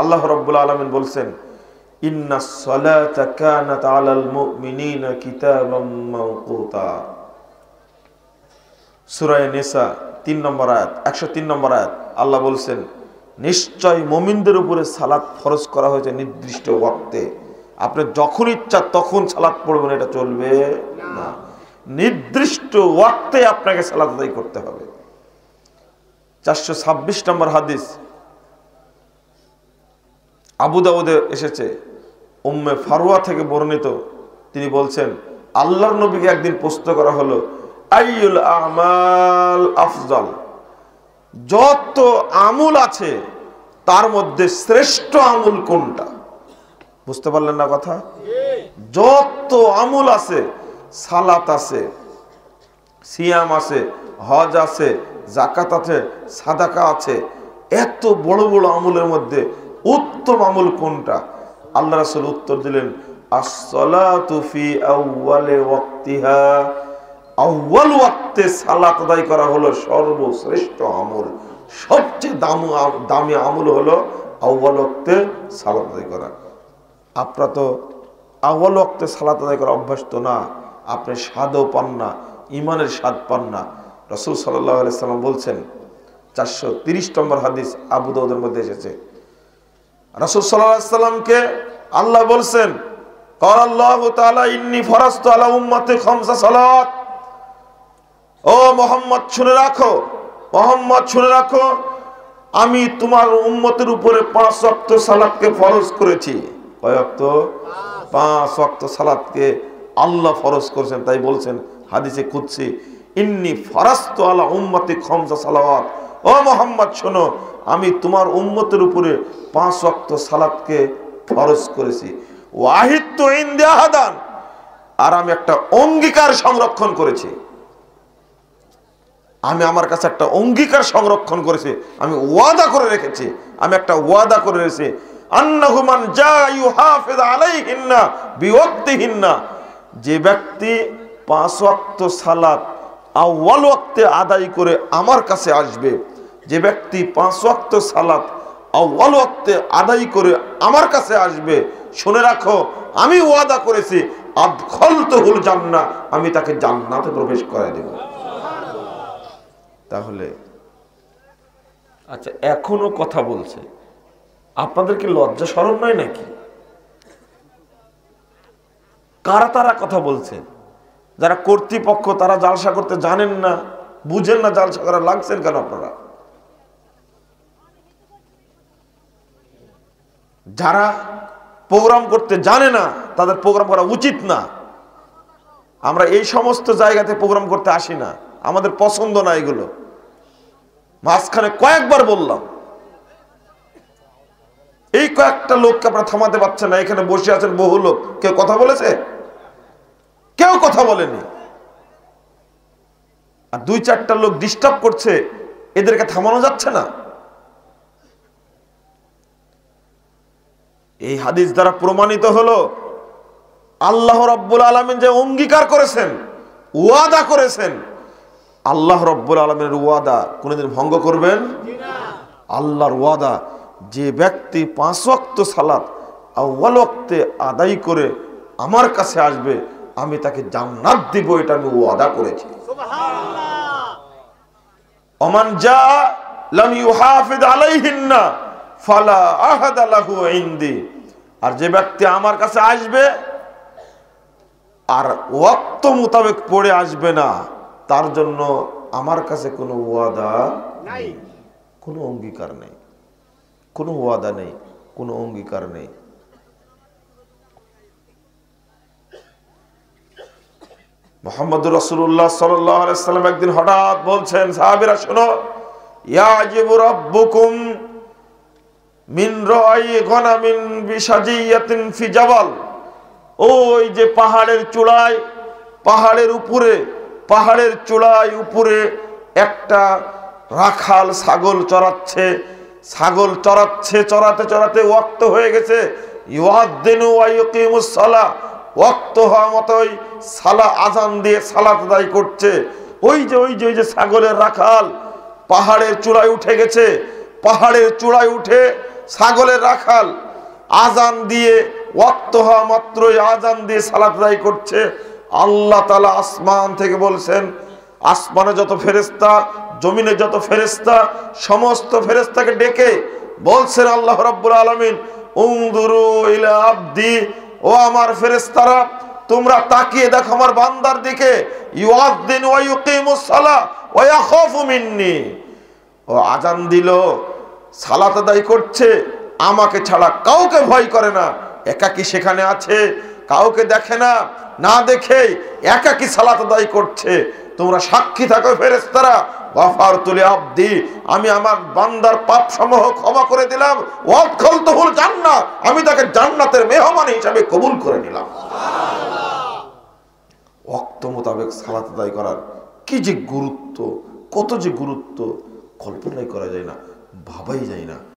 আল্লাহ রব্বুল আলমিন বলছেন, ইন্না সলাতা কানাত আলাল মুমিনিনা কিতাবাম মাওকুতা। সূরা নিসা 3 নম্বর আয়াত 103 নম্বর আয়াত, আল্লাহ বলছেন, নিশ্চয় মুমিনদের উপরে সালাত ফরজ করা হয়েছে নির্দিষ্ট ওয়াক্তে। আপনি যখন ইচ্ছা তখন সালাত পড়বেন, এটা চলবে না। নির্দিষ্ট ওয়াক্তে আপনাকে সালাত আদায় করতে হবে। চারশো ছাব্বিশ নম্বর হাদিস আবু দাউদে এসেছে। উম্মে ফারুয়া থেকে বর্ণিত। তিনি বলছেন, আল্লাহর নবীকে একদিন প্রশ্ন করা হলো আইউল আমাল আফজল? যত আমুল আছে, তার মধ্যে শ্রেষ্ঠ আমুল কোনটা? বুঝতে পারলেন না কথা? যত আমুল আছে, সালাত আছে, সিয়াম আছে, হজ আছে জাকাত আছে, সাদাকা আছে, এত বড় বড় আমলের মধ্যে উত্তম আমল কোনটা? আল্লাহ রাসুল উত্তর দিলেন সালাত আদায় করা হলো সর্বশ্রেষ্ঠ আমল। সবচেয়ে দামি দামি আমল হলো আউয়াল ওয়াক্তে সালাত আদায় করা। আপনারা তো আউয়াল ওয়াক্তে সালাত আদায় করা অভ্যাস তো না, আপনি স্বাদও পান না ইমানের স্বাদ পান না। রসুল সাল্লাহ সাল্লাম বলছেন, চারশো তিরিশ নম্বর হাদিস আবু দাউদের মধ্যে এসেছে। সাল্লামকে আল্লাহ বলছেন আমি তোমার উম্মতের উপরে পাঁচ ওয়াক্ত সালাতকে ফরজ করেছি। কয় ওয়াক্ত? পাঁচ ওয়াক্ত সালাতকে আল্লাহ ফরজ করেছেন, তাই বলছেন হাদিসে কুদসি, ইন্নি ফরাস্ত আলা উম্মতে খমসা সালাওয়াত। ও মোহাম্মদ, শোনো আমি তোমার উম্মতের উপরে পাঁচ ওয়াক্ত সালাতকে ফরজ করেছি। ইন্দিয়াহাদান আর আমি একটা অঙ্গীকার সংরক্ষণ করেছি। আমি আমার কাছে একটা অঙ্গীকার সংরক্ষণ করেছি। আমি ওয়াদা করে রেখেছি। আমি একটা ওয়াদা করে রেখেছি। যা যে ব্যক্তি পাঁচ ওয়াক্ত সালাত আদায় করে আমার কাছে আসবে যে ব্যক্তি পাঁচ ওয়াক্ত সালাত ওয়াক্তে আদায় করে আমার কাছে আসবে, শুনে রাখো, আমি ওয়াদা করেছি আদখল তহুল জান্না আমি তাকে জান্নাতে প্রবেশ করাই দেব। তাহলে আচ্ছা এখনও কথা বলছে। আপনাদের কি লজ্জা স্মরণ নয় নাকি? কারা তারা কথা বলছে? যারা কর্তৃপক্ষ, তারা জালসা করতে জানেন না, বুঝেন না জালসা করা লাগছেন কেন আপনারা? যারা প্রোগ্রাম করতে জানে না, তাদের প্রোগ্রাম করা উচিত না। আমরা এই সমস্ত জায়গাতে প্রোগ্রাম করতে আসি না। আমাদের পছন্দ না এগুলো। মাঝখানে কয়েকবার বললাম, এই কয়েকটা লোককে আপনারা থামাতে পারছেন না, এখানে বসে আছেন বহু লোক। কেউ কথা বলেছে? কেউ কথা বলেনি। আর দুই চারটা লোক ডিস্টার্ব করছে, এদেরকে থামানো যাচ্ছে না। এই হাদিস দ্বারা প্রমাণিত হলো, আল্লাহ রব্বুল আলমিন যে অঙ্গীকার করেছেন, ওয়াদা করেছেন, আল্লাহ রব্বুল আলমের ওয়াদা কোনোদিন ভঙ্গ করবেন? আল্লাহর ওয়াদা, যে ব্যক্তি পাঁচ ওয়াক্ত সালাত আউ্বাল ওয়াক্তে আদায় করে আমার কাছে আসবে, আমি তাকে জান্নাত দিব, এটা আমি ওয়াদা করেছি। অমান যা লাম ইউহাফিজ আলাইহিন্না, ফালা আহাদ লাহু ইনদি। আর যে ব্যক্তি আমার কাছে আসবে আর ওয়াক্ত মোতাবেক পড়ে আসবে না তার জন্য আমার কাছে কোনো ওয়াদা নাই। কোনো অঙ্গীকার নেই। কোনো ওয়াদা নেই কোনো অঙ্গীকার নেই। মোহাম্মদ রসুল্লাহ সাল্লাম একদিন হঠাৎ বলছেন সাহাবিরা শোনো ইয়াজিবু রাব্বুকুম মিন গনামিন বিসাজিয়াতিন ফি ওই যে পাহাড়ের চূড়ায়, পাহাড়ের উপরে, পাহাড়ের চূড়ায় উপরে একটা রাখাল ছাগল চড়াচ্ছে ছাগল চড়াচ্ছে, চড়াতে চড়াতে ওয়াক্ত হয়ে গেছে। হওয়া মতোই সালা আজান দিয়ে করছে। ওই যে ওই যে ওই যে ছাগলের রাখাল, পাহাড়ের চূড়ায় উঠে গেছে। পাহাড়ের চূড়ায় উঠে ছাগলের রাখাল। আজান দিয়ে, ওয়াক্ত হওয়া মাত্রই আজান দিয়ে আদায় করছে। আল্লাহ তালা আসমান থেকে বলছেন, আসমানে যত ফেরেস্তা জমিনে যত ফেরেস্তা সমস্ত ফেরেস্তাকে ডেকে বলছেন, আল্লাহ রাব্বুল আলামিন উংদুরু ইলা আব্দি। ও আমার ফেরেস্তারা তোমরা তাকিয়ে দেখো আমার বান্দার দিকে। ইউআদ্দিন ওয়া ইউকিমুস সালাহ ওয়া ইয়াখাফু মিন্নি। ও আজান দিল সালাত আদায় করছে, আমাকে ছাড়া কাউকে ভয় করে না। একাকি সেখানে আছে, কাউকে দেখে না না দেখে একাকি সালাত আদায় করছে। তোমরা সাক্ষী থাকো ফেরেস্তারা ওয়াফার তুলে আব্দি, আমি আমার বান্দার পাপ সমূহ ক্ষমা করে দিলাম, ওয়াদখল তহুল জান্নাত আমি তাকে জান্নাতের মেহমান হিসাবে কবুল করে নিলাম। ওয়াক্ত মোতাবেক সালাত আদায় করার কি যে গুরুত্ব, কত যে গুরুত্ব, কল্পনাই করা যায় না। ভাবাই যায় না